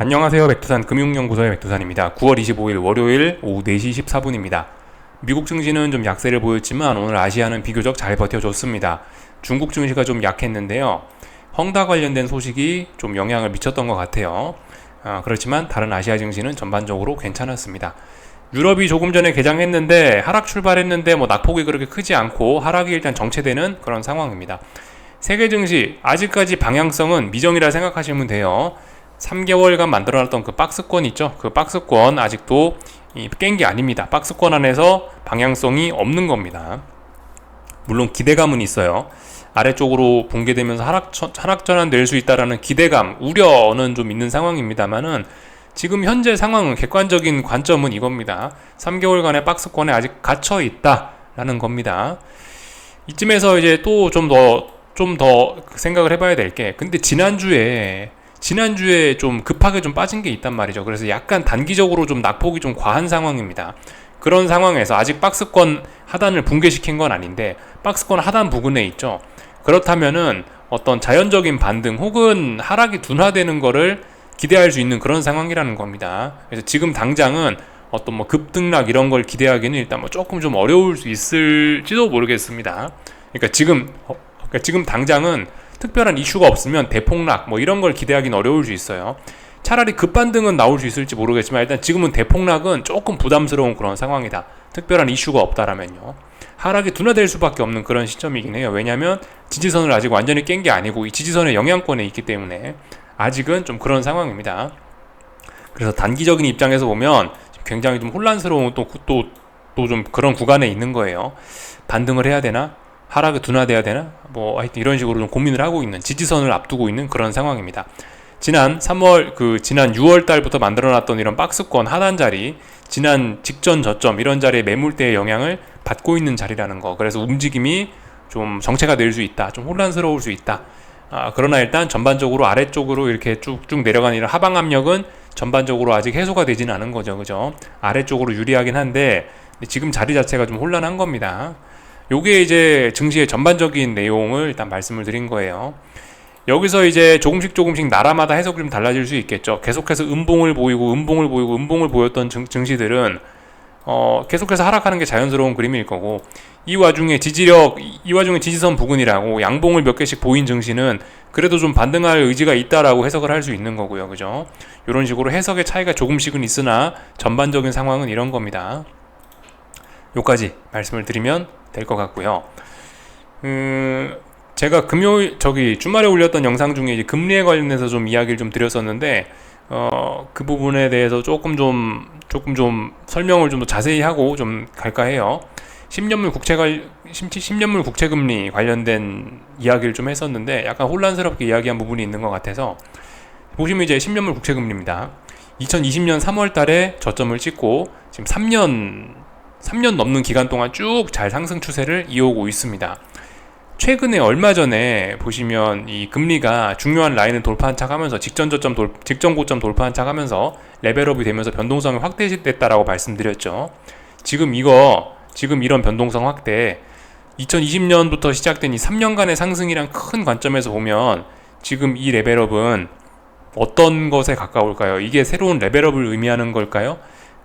안녕하세요. 백두산 금융연구소의 백두산입니다. 9월 25일 월요일 오후 4시 14분입니다. 미국 증시는 좀 약세를 보였지만 오늘 아시아는 비교적 잘 버텨줬습니다. 중국 증시가 좀 약했는데요. 헝다 관련된 소식이 좀 영향을 미쳤던 것 같아요. 아, 그렇지만 다른 아시아 증시는 전반적으로 괜찮았습니다. 유럽이 조금 전에 개장했는데 하락 출발했는데 뭐 낙폭이 그렇게 크지 않고 하락이 일단 정체되는 그런 상황입니다. 세계 증시 아직까지 방향성은 미정이라 생각하시면 돼요. 3개월간 만들어놨던 그 박스권 있죠? 그 박스권 아직도 깬 게 아닙니다. 박스권 안에서 방향성이 없는 겁니다. 물론 기대감은 있어요. 아래쪽으로 붕괴되면서 하락, 하락 전환 될 수 있다라는 기대감, 우려는 좀 있는 상황입니다만은 지금 현재 상황은 객관적인 관점은 이겁니다. 3개월간의 박스권에 아직 갇혀 있다라는 겁니다. 이쯤에서 이제 또 좀 더 좀더 생각을 해봐야 될 게, 근데 지난주에 지난주에 좀 급하게 좀 빠진 게 있단 말이죠. 그래서 약간 단기적으로 좀 낙폭이 좀 과한 상황입니다. 그런 상황에서 아직 박스권 하단을 붕괴시킨 건 아닌데 박스권 하단 부근에 있죠. 그렇다면은 어떤 자연적인 반등 혹은 하락이 둔화되는 거를 기대할 수 있는 그런 상황이라는 겁니다. 그래서 지금 당장은 어떤 뭐 급등락 이런 걸 기대하기는 일단 뭐 조금 좀 어려울 수 있을지도 모르겠습니다. 그러니까 지금 어, 그러니까 지금 당장은 특별한 이슈가 없으면 대폭락 뭐 이런 걸 기대하기는 어려울 수 있어요. 차라리 급반등은 나올 수 있을지 모르겠지만 일단 지금은 대폭락은 조금 부담스러운 그런 상황이다. 특별한 이슈가 없다라면요. 하락이 둔화될 수밖에 없는 그런 시점이긴 해요. 왜냐하면 지지선을 아직 완전히 깬 게 아니고 이 지지선의 영향권에 있기 때문에 아직은 좀 그런 상황입니다. 그래서 단기적인 입장에서 보면 굉장히 좀 혼란스러운 또 또 또 좀 그런 구간에 있는 거예요. 반등을 해야 되나? 하락이 둔화돼야 되나? 뭐 하여튼 이런 식으로 좀 고민을 하고 있는 지지선을 앞두고 있는 그런 상황입니다. 지난 3월 그 지난 6월 달부터 만들어 놨던 이런 박스권 하단 자리 지난 직전 저점 이런 자리에 매물대의 영향을 받고 있는 자리라는 거. 그래서 움직임이 좀 정체가 될 수 있다. 좀 혼란스러울 수 있다. 아, 그러나 일단 전반적으로 아래쪽으로 이렇게 쭉쭉 내려가는 이런 하방 압력은 전반적으로 아직 해소가 되지는 않은 거죠. 그죠? 아래쪽으로 유리하긴 한데 지금 자리 자체가 좀 혼란한 겁니다. 요게 이제 증시의 전반적인 내용을 일단 말씀을 드린 거예요. 여기서 이제 조금씩 조금씩 나라마다 해석이 좀 달라질 수 있겠죠. 계속해서 음봉을 보이고 음봉을 보이고 음봉을 보였던 증, 증시들은 어, 계속해서 하락하는 게 자연스러운 그림일 거고 이 와중에 지지력 이 와중에 지지선 부근이라고 양봉을 몇 개씩 보인 증시는 그래도 좀 반등할 의지가 있다라고 해석을 할 수 있는 거고요. 그죠? 이런 식으로 해석의 차이가 조금씩은 있으나 전반적인 상황은 이런 겁니다. 요까지 말씀을 드리면 될 것 같고요. 음, 제가 금요일 저기 주말에 올렸던 영상 중에 이제 금리에 관련해서 좀 이야기를 좀 드렸었는데 어, 그 부분에 대해서 조금 좀 조금 좀 설명을 좀 더 자세히 하고 좀 갈까 해요. 10년물 국채 관 10년물 국채 금리 관련된 이야기를 좀 했었는데 약간 혼란스럽게 이야기한 부분이 있는 것 같아서 보시면 이제 10년물 국채 금리입니다. 2020년 3월 달에 저점을 찍고 지금 3년 3년 넘는 기간 동안 쭉 잘 상승 추세를 이어오고 있습니다. 최근에 얼마 전에 보시면 이 금리가 중요한 라인을 돌파한 척 하면서 직전 저점 돌, 직전 고점 돌파한 척 하면서 레벨업이 되면서 변동성이 확대됐다라고 말씀드렸죠. 지금 이거 지금 이런 변동성 확대 2020년부터 시작된 이 3년간의 상승이랑 큰 관점에서 보면 지금 이 레벨업은 어떤 것에 가까울까요? 이게 새로운 레벨업을 의미하는 걸까요?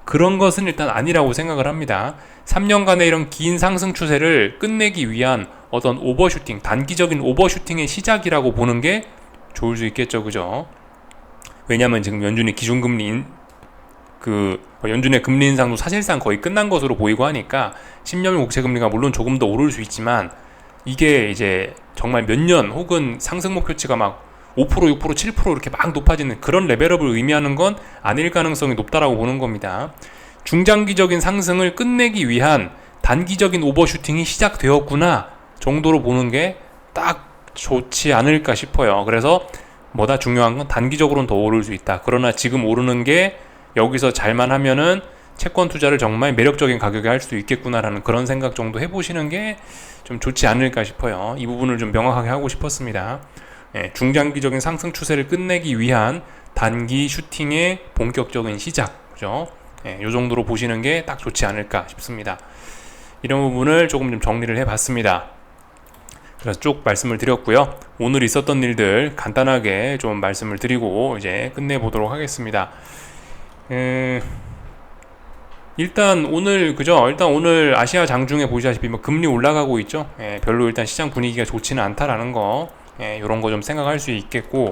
그런 것은 일단 아니라고 생각을 합니다. 3년간의 이런 긴 상승 추세를 끝내기 위한 어떤 오버슈팅, 단기적인 오버슈팅의 시작이라고 보는 게 좋을 수 있겠죠. 그죠? 왜냐하면 지금 연준의 기준금리 그 연준의 금리 인상도 사실상 거의 끝난 것으로 보이고 하니까 10년물 국채 금리가 물론 조금 더 오를 수 있지만 이게 이제 정말 몇 년 혹은 상승 목표치가 막 5% 6% 7% 이렇게 막 높아지는 그런 레벨업을 의미하는 건 아닐 가능성이 높다라고 보는 겁니다. 중장기적인 상승을 끝내기 위한 단기적인 오버슈팅이 시작되었구나 정도로 보는 게 딱 좋지 않을까 싶어요. 그래서 뭐다 중요한 건 단기적으로는 더 오를 수 있다. 그러나 지금 오르는 게 여기서 잘만 하면은 채권 투자를 정말 매력적인 가격에 할 수 있겠구나라는 그런 생각 정도 해보시는 게 좀 좋지 않을까 싶어요. 이 부분을 좀 명확하게 하고 싶었습니다. 예, 중장기적인 상승 추세를 끝내기 위한 단기 슈팅의 본격적인 시작, 그죠? 예, 요 정도로 보시는 게 딱 좋지 않을까 싶습니다. 이런 부분을 조금 좀 정리를 해봤습니다. 그래서 쭉 말씀을 드렸고요. 오늘 있었던 일들 간단하게 좀 말씀을 드리고 이제 끝내보도록 하겠습니다. 음, 일단 오늘 그죠? 일단 오늘 아시아 장중에 보시다시피 뭐 금리 올라가고 있죠. 예, 별로 일단 시장 분위기가 좋지는 않다라는 거 예, 이런 거 좀 생각할 수 있겠고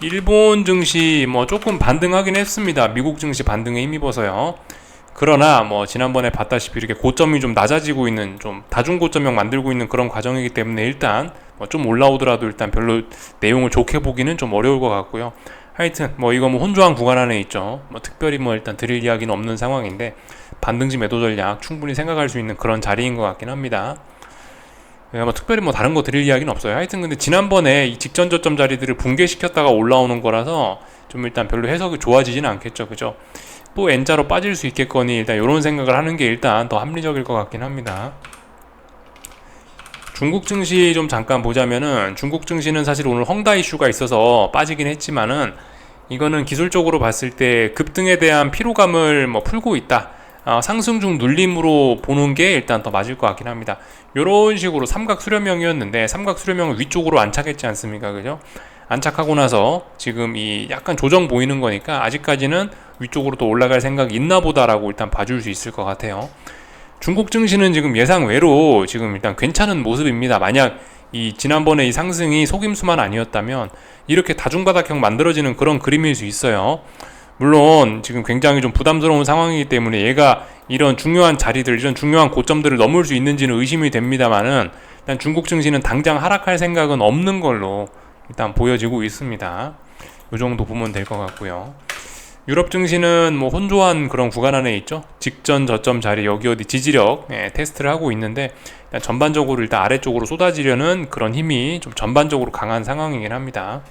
일본 증시 뭐 조금 반등하긴 했습니다. 미국 증시 반등에 힘입어서요. 그러나 뭐 지난번에 봤다시피 이렇게 고점이 좀 낮아지고 있는 좀 다중 고점형 만들고 있는 그런 과정이기 때문에 일단 뭐 좀 올라오더라도 일단 별로 내용을 좋게 보기는 좀 어려울 것 같고요. 하여튼 뭐 이거 뭐 혼조한 구간 안에 있죠. 뭐 특별히 뭐 일단 드릴 이야기는 없는 상황인데 반등지 매도 전략 충분히 생각할 수 있는 그런 자리인 것 같긴 합니다. 네, 뭐 특별히 뭐 다른 거 드릴 이야기는 없어요. 하여튼 근데 지난번에 이 직전 저점 자리들을 붕괴시켰다가 올라오는 거라서 좀 일단 별로 해석이 좋아지지는 않겠죠. 그죠? 또 N자로 빠질 수 있겠거니 일단 이런 생각을 하는 게 일단 더 합리적일 것 같긴 합니다. 중국 증시 좀 잠깐 보자면은 중국 증시는 사실 오늘 헝다 이슈가 있어서 빠지긴 했지만은 이거는 기술적으로 봤을 때 급등에 대한 피로감을 뭐 풀고 있다. 어, 상승 중 눌림으로 보는 게 일단 더 맞을 것 같긴 합니다. 이런 식으로 삼각 수렴형이었는데 삼각 수렴형을 위쪽으로 안착했지 않습니까? 그죠? 안착하고 나서 지금 이 약간 조정 보이는 거니까 아직까지는 위쪽으로 또 올라갈 생각이 있나 보다라고 일단 봐줄 수 있을 것 같아요. 중국 증시는 지금 예상 외로 지금 일단 괜찮은 모습입니다. 만약 이 지난번에 이 상승이 속임수만 아니었다면 이렇게 다중바닥형 만들어지는 그런 그림일 수 있어요. 물론 지금 굉장히 좀 부담스러운 상황이기 때문에 얘가 이런 중요한 자리들, 이런 중요한 고점들을 넘을 수 있는지는 의심이 됩니다만은 일단 중국 증시는 당장 하락할 생각은 없는 걸로 일단 보여지고 있습니다. 이 정도 보면 될 것 같고요. 유럽 증시는 뭐 혼조한 그런 구간 안에 있죠. 직전 저점 자리 여기 어디 지지력 예, 테스트를 하고 있는데 일단 전반적으로 일단 아래쪽으로 쏟아지려는 그런 힘이 좀 전반적으로 강한 상황이긴 합니다.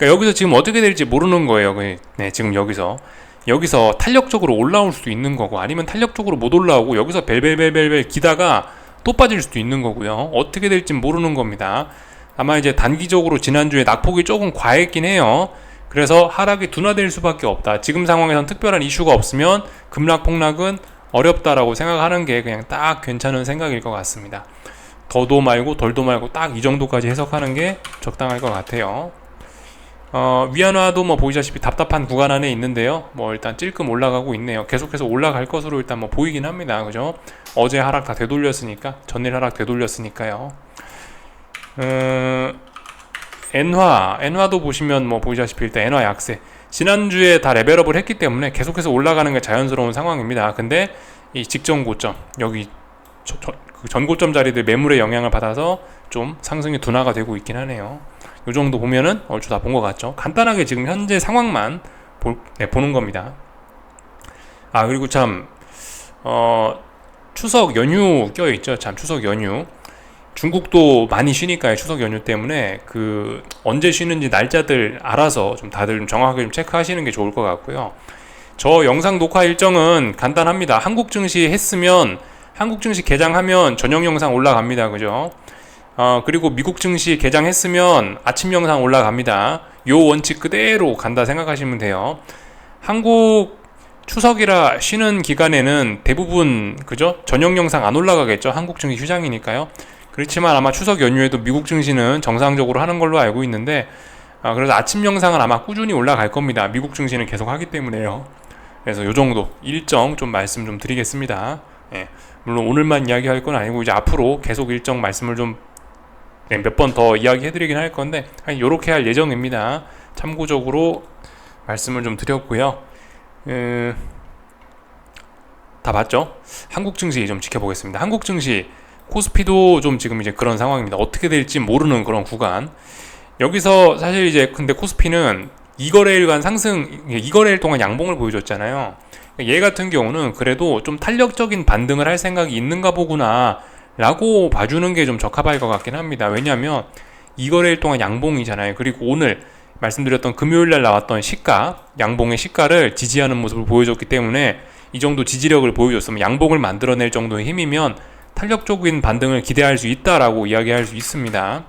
그러니까 여기서 지금 어떻게 될지 모르는 거예요. 그, 네, 지금 여기서 여기서 탄력적으로 올라올 수도 있는 거고 아니면 탄력적으로 못 올라오고 여기서 벨벨벨벨벨 기다가 또 빠질 수도 있는 거고요. 어떻게 될지 모르는 겁니다. 아마 이제 단기적으로 지난주에 낙폭이 조금 과했긴 해요. 그래서 하락이 둔화될 수밖에 없다. 지금 상황에선 특별한 이슈가 없으면 급락 폭락은 어렵다라고 생각하는 게 그냥 딱 괜찮은 생각일 것 같습니다. 더도 말고 덜도 말고 딱 이 정도까지 해석하는 게 적당할 것 같아요. 어, 위안화도 뭐 보이다시피 답답한 구간 안에 있는데요. 뭐 일단 찔끔 올라가고 있네요. 계속해서 올라갈 것으로 일단 뭐 보이긴 합니다. 그죠? 어제 하락 다 되돌렸으니까, 전일 하락 되돌렸으니까요. 어, 엔화, 엔화도 보시면 뭐 보이다시피 일단 엔화 약세. 지난주에 다 레벨업을 했기 때문에 계속해서 올라가는 게 자연스러운 상황입니다. 근데 이 직전 고점, 여기 그 전고점 자리들 매물의 영향을 받아서 좀 상승이 둔화가 되고 있긴 하네요. 이 정도 보면은 얼추 다 본 것 같죠. 간단하게 지금 현재 상황만 볼, 네, 보는 겁니다. 아 그리고 참 어, 추석 연휴 껴 있죠. 참 추석 연휴. 중국도 많이 쉬니까요. 추석 연휴 때문에 그 언제 쉬는지 날짜들 알아서 좀 다들 좀 정확하게 좀 체크하시는 게 좋을 것 같고요. 저 영상 녹화 일정은 간단합니다. 한국 증시 했으면 한국 증시 개장하면 저녁 영상 올라갑니다. 그죠? 어, 그리고 미국 증시 개장했으면 아침 영상 올라갑니다. 요 원칙 그대로 간다 생각하시면 돼요. 한국 추석이라 쉬는 기간에는 대부분 그죠? 저녁 영상 안 올라가겠죠. 한국 증시 휴장이니까요. 그렇지만 아마 추석 연휴에도 미국 증시는 정상적으로 하는 걸로 알고 있는데 아, 그래서 아침 영상은 아마 꾸준히 올라갈 겁니다. 미국 증시는 계속 하기 때문에요. 그래서 요 정도 일정 좀 말씀 좀 드리겠습니다. 예, 물론 오늘만 이야기할 건 아니고 이제 앞으로 계속 일정 말씀을 좀 네, 몇번 더 이야기해드리긴 할 건데 이렇게 할 예정입니다. 참고적으로 말씀을 좀 드렸고요. 음, 다 봤죠? 한국 증시 좀 지켜보겠습니다. 한국 증시 코스피도 좀 지금 이제 그런 상황입니다. 어떻게 될지 모르는 그런 구간. 여기서 사실 이제 근데 코스피는 2거래일간 상승, 2거래일 동안 양봉을 보여줬잖아요. 얘 같은 경우는 그래도 좀 탄력적인 반등을 할 생각이 있는가 보구나 라고 봐주는 게 좀 적합할 것 같긴 합니다. 왜냐하면 이거래일 동안 양봉이잖아요. 그리고 오늘 말씀드렸던 금요일 날 나왔던 시가, 양봉의 시가를 지지하는 모습을 보여줬기 때문에 이 정도 지지력을 보여줬으면 양봉을 만들어낼 정도의 힘이면 탄력적인 반등을 기대할 수 있다라고 이야기할 수 있습니다.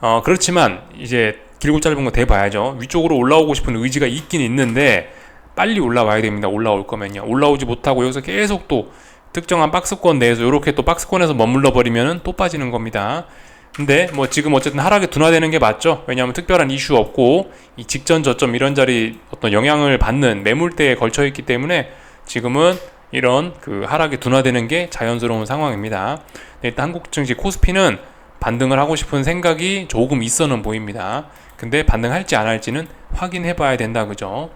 어, 그렇지만 이제 길고 짧은 거 대봐야죠. 위쪽으로 올라오고 싶은 의지가 있긴 있는데 빨리 올라와야 됩니다. 올라올 거면요. 올라오지 못하고 여기서 계속 또 특정한 박스권 내에서 이렇게 또 박스권에서 머물러 버리면은 또 빠지는 겁니다. 근데 뭐 지금 어쨌든 하락이 둔화되는 게 맞죠. 왜냐하면 특별한 이슈 없고 이 직전 저점 이런 자리 어떤 영향을 받는 매물대에 걸쳐 있기 때문에 지금은 이런 그 하락이 둔화되는 게 자연스러운 상황입니다. 일단 한국 증시 코스피는 반등을 하고 싶은 생각이 조금 있어는 보입니다. 근데 반등할지 안 할지는 확인해 봐야 된다 그죠?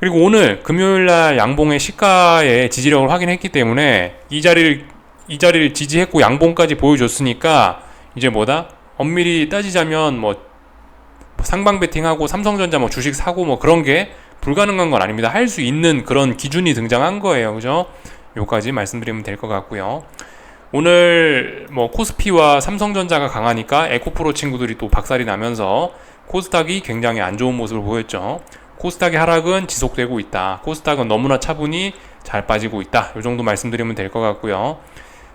그리고 오늘 금요일 날 양봉의 시가의 지지력을 확인했기 때문에 이 자리를 이 자리를 지지했고 양봉까지 보여줬으니까 이제 뭐다? 엄밀히 따지자면 뭐 상방 베팅하고 삼성전자 뭐 주식 사고 뭐 그런 게 불가능한 건 아닙니다. 할 수 있는 그런 기준이 등장한 거예요. 그죠? 요까지 말씀드리면 될 것 같고요. 오늘 뭐 코스피와 삼성전자가 강하니까 에코프로 친구들이 또 박살이 나면서 코스닥이 굉장히 안 좋은 모습을 보였죠. 코스닥의 하락은 지속되고 있다. 코스닥은 너무나 차분히 잘 빠지고 있다. 이 정도 말씀드리면 될 것 같고요.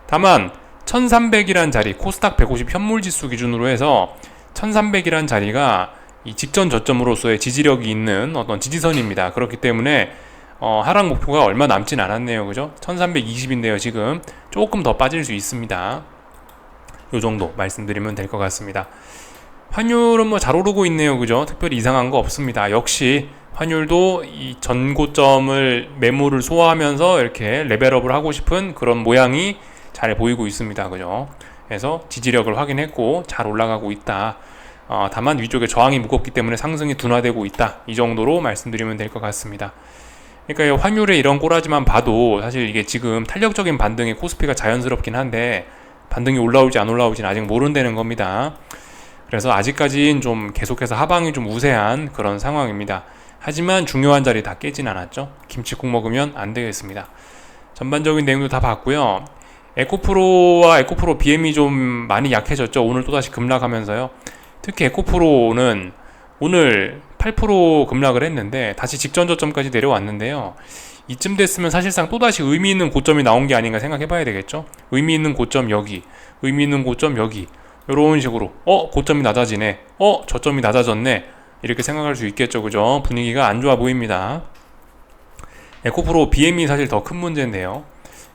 다만 1300이란 자리, 코스닥 150 현물 지수 기준으로 해서 1300이란 자리가 이 직전 저점으로서의 지지력이 있는 어떤 지지선입니다. 그렇기 때문에 어, 하락 목표가 얼마 남진 않았네요. 그죠? 1320인데요, 지금. 조금 더 빠질 수 있습니다. 요 정도 말씀드리면 될 것 같습니다. 환율은 뭐 잘 오르고 있네요. 그죠? 특별히 이상한 거 없습니다. 역시 환율도 이 전고점을 매물을 소화하면서 이렇게 레벨업을 하고 싶은 그런 모양이 잘 보이고 있습니다. 그죠? 그래서 지지력을 확인했고 잘 올라가고 있다. 어, 다만 위쪽에 저항이 무겁기 때문에 상승이 둔화되고 있다. 이 정도로 말씀드리면 될 것 같습니다. 그러니까 환율의 이런 꼬라지만 봐도 사실 이게 지금 탄력적인 반등의 코스피가 자연스럽긴 한데 반등이 올라올지 안 올라올지는 아직 모른다는 겁니다. 그래서 아직까지는 좀 계속해서 하방이 좀 우세한 그런 상황입니다. 하지만 중요한 자리 다 깨진 않았죠. 김치국 먹으면 안 되겠습니다. 전반적인 내용도 다 봤고요. 에코프로와 에코프로 BM이 좀 많이 약해졌죠. 오늘 또다시 급락하면서요. 특히 에코프로는 오늘 8% 급락을 했는데 다시 직전 저점까지 내려왔는데요. 이쯤 됐으면 사실상 또다시 의미 있는 고점이 나온 게 아닌가 생각해 봐야 되겠죠. 의미 있는 고점 여기, 의미 있는 고점 여기. 이런 식으로. 어 고점이 낮아지네. 어 저점이 낮아졌네. 이렇게 생각할 수 있겠죠. 그죠? 분위기가 안 좋아 보입니다. 에코프로 BM이 사실 더 큰 문제인데요.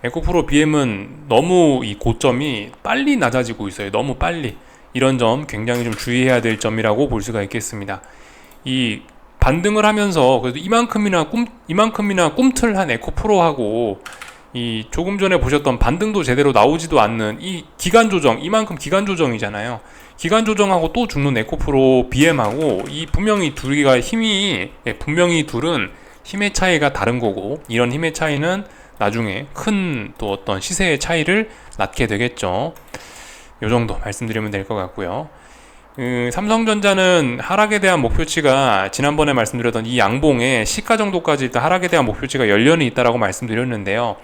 에코프로 BM은 너무 이 고점이 빨리 낮아지고 있어요. 너무 빨리. 이런 점 굉장히 좀 주의해야 될 점이라고 볼 수가 있겠습니다. 이 반등을 하면서 그래도 이만큼이나 꿈 이만큼이나 꿈틀한 에코프로하고 이 조금 전에 보셨던 반등도 제대로 나오지도 않는 이 기간 조정 이만큼 기간 조정이잖아요. 기간 조정하고 또 죽는 에코프로 BM하고 이 분명히 둘이가 힘이 예, 분명히 둘은 힘의 차이가 다른 거고 이런 힘의 차이는 나중에 큰 또 어떤 시세의 차이를 낳게 되겠죠. 요 정도 말씀드리면 될 것 같고요. 음, 삼성전자는 하락에 대한 목표치가 지난번에 말씀드렸던 이 양봉의 시가 정도까지 일단 하락에 대한 목표치가 연련이 있다라고 말씀드렸는데요.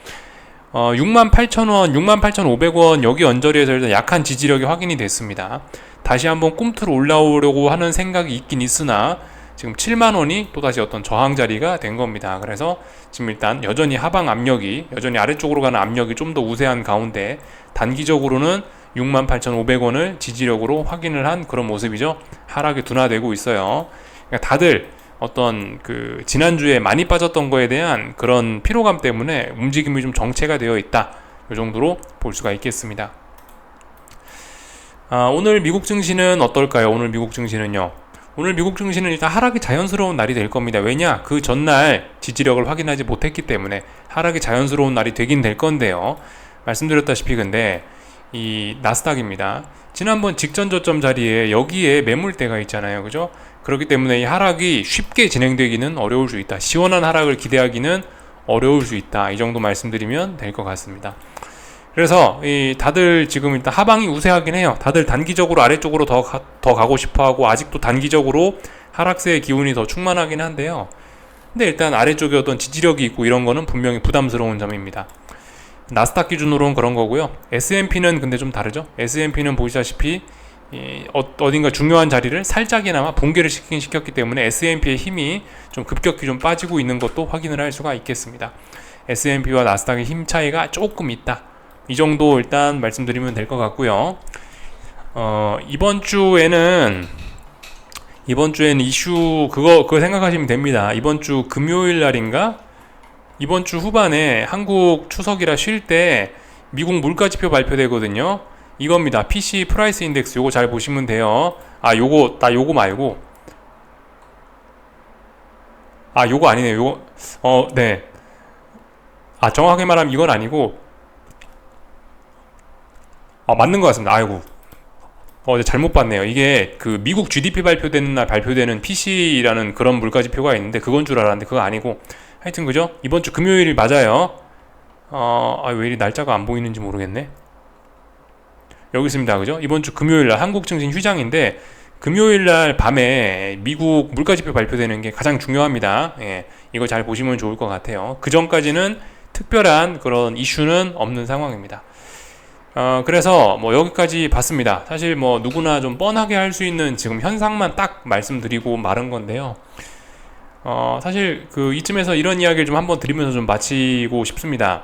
어, 68,000원, 68,500원 여기 언저리에서 일단 약한 지지력이 확인이 됐습니다. 다시 한번 꿈틀 올라오려고 하는 생각이 있긴 있으나 지금 7만 원이 또다시 어떤 저항 자리가 된 겁니다. 그래서 지금 일단 여전히 하방 압력이 여전히 아래쪽으로 가는 압력이 좀 더 우세한 가운데 단기적으로는 68,500원을 지지력으로 확인을 한 그런 모습이죠. 하락이 둔화되고 있어요. 그러니까 다들 어떤 그 지난주에 많이 빠졌던 거에 대한 그런 피로감 때문에 움직임이 좀 정체가 되어 있다. 이 정도로 볼 수가 있겠습니다. 아, 오늘 미국 증시는 어떨까요? 오늘 미국 증시는요. 오늘 미국 증시는 일단 하락이 자연스러운 날이 될 겁니다. 왜냐? 그 전날 지지력을 확인하지 못했기 때문에 하락이 자연스러운 날이 되긴 될 건데요. 말씀드렸다시피 근데 이 나스닥입니다. 지난번 직전 저점 자리에 여기에 매물대가 있잖아요. 그죠? 그렇기 때문에 이 하락이 쉽게 진행되기는 어려울 수 있다. 시원한 하락을 기대하기는 어려울 수 있다. 이 정도 말씀드리면 될 것 같습니다. 그래서 이 다들 지금 일단 하방이 우세하긴 해요. 다들 단기적으로 아래쪽으로 더, 가, 더 가고 싶어 하고 아직도 단기적으로 하락세의 기운이 더 충만하긴 한데요. 근데 일단 아래쪽에 어떤 지지력이 있고 이런 거는 분명히 부담스러운 점입니다. 나스닥 기준으로는 그런 거고요. S&P는 근데 좀 다르죠. S&P는 보시다시피 어, 딘가 중요한 자리를 살짝이나마 붕괴를 시키긴 시켰기 때문에 S&P의 힘이 좀 급격히 좀 빠지고 있는 것도 확인을 할 수가 있겠습니다. S&P와 나스닥의 힘 차이가 조금 있다. 이 정도 일단 말씀드리면 될 것 같고요. 어, 이번 주에는 이번 주에는 이슈 그거 그거 생각하시면 됩니다. 이번 주 금요일 날인가 이번 주 후반에 한국 추석이라 쉴 때 미국 물가 지표 발표되거든요. 이겁니다. PC 프라이스 인덱스 요거 잘 보시면 돼요. 아, 요거 나 요거 말고 아, 요거 아니네요. 요거 어, 네. 아, 정확하게 말하면 이건 아니고 아, 맞는 것 같습니다. 아이고. 어, 네, 잘못 봤네요. 이게 그 미국 GDP 발표되는 날 발표되는 PC라는 그런 물가 지표가 있는데 그건 줄 알았는데 그거 아니고 하여튼 그죠? 이번 주 금요일 맞아요. 어, 아, 왜 이리 날짜가 안 보이는지 모르겠네. 여기 있습니다. 그죠? 이번 주 금요일 날 한국 증신 휴장인데 금요일 날 밤에 미국 물가 지표 발표되는 게 가장 중요합니다. 예. 이거 잘 보시면 좋을 것 같아요. 그 전까지는 특별한 그런 이슈는 없는 상황입니다. 어, 그래서 뭐 여기까지 봤습니다. 사실 뭐 누구나 좀 뻔하게 할 수 있는 지금 현상만 딱 말씀드리고 말은 건데요. 어, 사실 그 이쯤에서 이런 이야기를 좀 한번 드리면서 좀 마치고 싶습니다.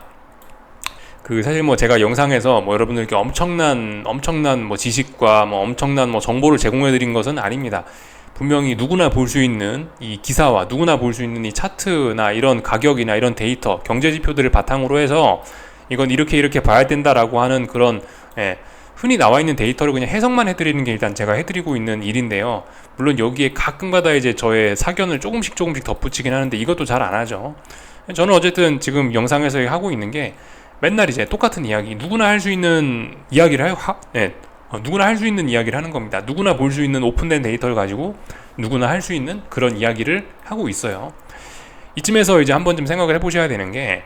그 사실 뭐 제가 영상에서 뭐 여러분들께 엄청난 엄청난 뭐 지식과 뭐 엄청난 뭐 정보를 제공해 드린 것은 아닙니다. 분명히 누구나 볼 수 있는 이 기사와 누구나 볼 수 있는 이 차트나 이런 가격이나 이런 데이터, 경제 지표들을 바탕으로 해서 이건 이렇게 이렇게 봐야 된다라고 하는 그런 예, 흔히 나와 있는 데이터를 그냥 해석만 해드리는 게 일단 제가 해드리고 있는 일인데요. 물론 여기에 가끔가다 이제 저의 사견을 조금씩 조금씩 덧붙이긴 하는데 이것도 잘 안 하죠. 저는 어쨌든 지금 영상에서 하고 있는 게 맨날 이제 똑같은 이야기, 누구나 할 수 있는 이야기를 하, 네, 어, 누구나 할 수 있는 이야기를 하는 겁니다. 누구나 볼 수 있는 오픈된 데이터를 가지고 누구나 할 수 있는 그런 이야기를 하고 있어요. 이쯤에서 이제 한번 좀 생각을 해보셔야 되는 게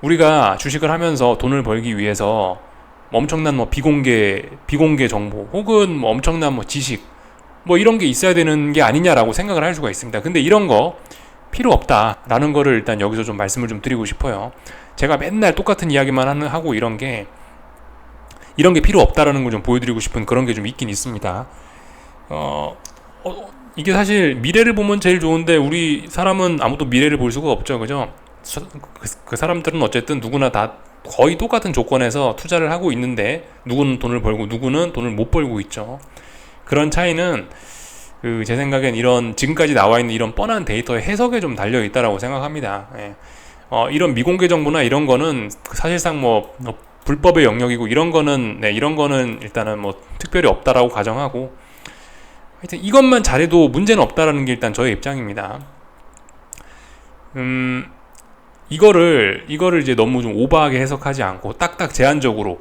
우리가 주식을 하면서 돈을 벌기 위해서 엄청난 뭐 비공개 비공개 정보 혹은 뭐 엄청난 뭐 지식 뭐 이런 게 있어야 되는 게 아니냐라고 생각을 할 수가 있습니다. 근데 이런 거 필요 없다라는 거를 일단 여기서 좀 말씀을 좀 드리고 싶어요. 제가 맨날 똑같은 이야기만 하는 하고 이런 게 이런 게 필요 없다라는 걸 좀 보여드리고 싶은 그런 게 좀 있긴 있습니다. 어, 어, 이게 사실 미래를 보면 제일 좋은데 우리 사람은 아무도 미래를 볼 수가 없죠, 그죠? 그, 그 사람들은 어쨌든 누구나 다 거의 똑같은 조건에서 투자를 하고 있는데 누구는 돈을 벌고 누구는 돈을 못 벌고 있죠. 그런 차이는 그 제 생각엔 이런 지금까지 나와 있는 이런 뻔한 데이터의 해석에 좀 달려 있다라고 생각합니다. 예. 어, 이런 미공개 정보나 이런 거는 사실상 뭐, 뭐 불법의 영역이고 이런 거는 네, 이런 거는 일단은 뭐 특별히 없다라고 가정하고 하여튼 이것만 잘해도 문제는 없다라는 게 일단 저의 입장입니다. 음, 이거를 이거를 이제 너무 좀 오버하게 해석하지 않고 딱딱 제한적으로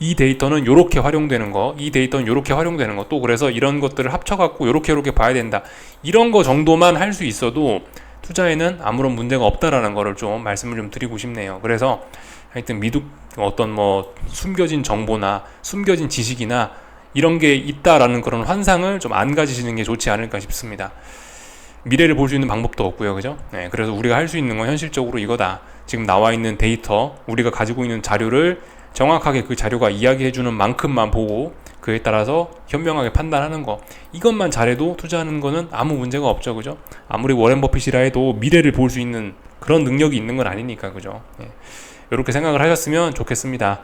이 데이터는 이렇게 활용되는 거, 이 데이터는 이렇게 활용되는 거, 또 그래서 이런 것들을 합쳐갖고 이렇게 이렇게 봐야 된다. 이런 거 정도만 할 수 있어도 투자에는 아무런 문제가 없다라는 거를 좀 말씀을 좀 드리고 싶네요. 그래서 하여튼 미국 어떤 뭐 숨겨진 정보나 숨겨진 지식이나 이런 게 있다라는 그런 환상을 좀 안 가지시는 게 좋지 않을까 싶습니다. 미래를 볼 수 있는 방법도 없고요. 그죠? 네, 그래서 우리가 할 수 있는 건 현실적으로 이거다. 지금 나와 있는 데이터, 우리가 가지고 있는 자료를 정확하게 그 자료가 이야기해 주는 만큼만 보고 그에 따라서 현명하게 판단하는 거. 이것만 잘해도 투자하는 거는 아무 문제가 없죠. 그죠? 아무리 워렌 버핏이라 해도 미래를 볼 수 있는 그런 능력이 있는 건 아니니까. 그죠? 네. 이렇게 생각을 하셨으면 좋겠습니다.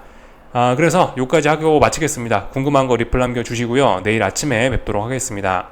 아, 그래서 여기까지 하고 마치겠습니다. 궁금한 거 리플 남겨주시고요. 내일 아침에 뵙도록 하겠습니다.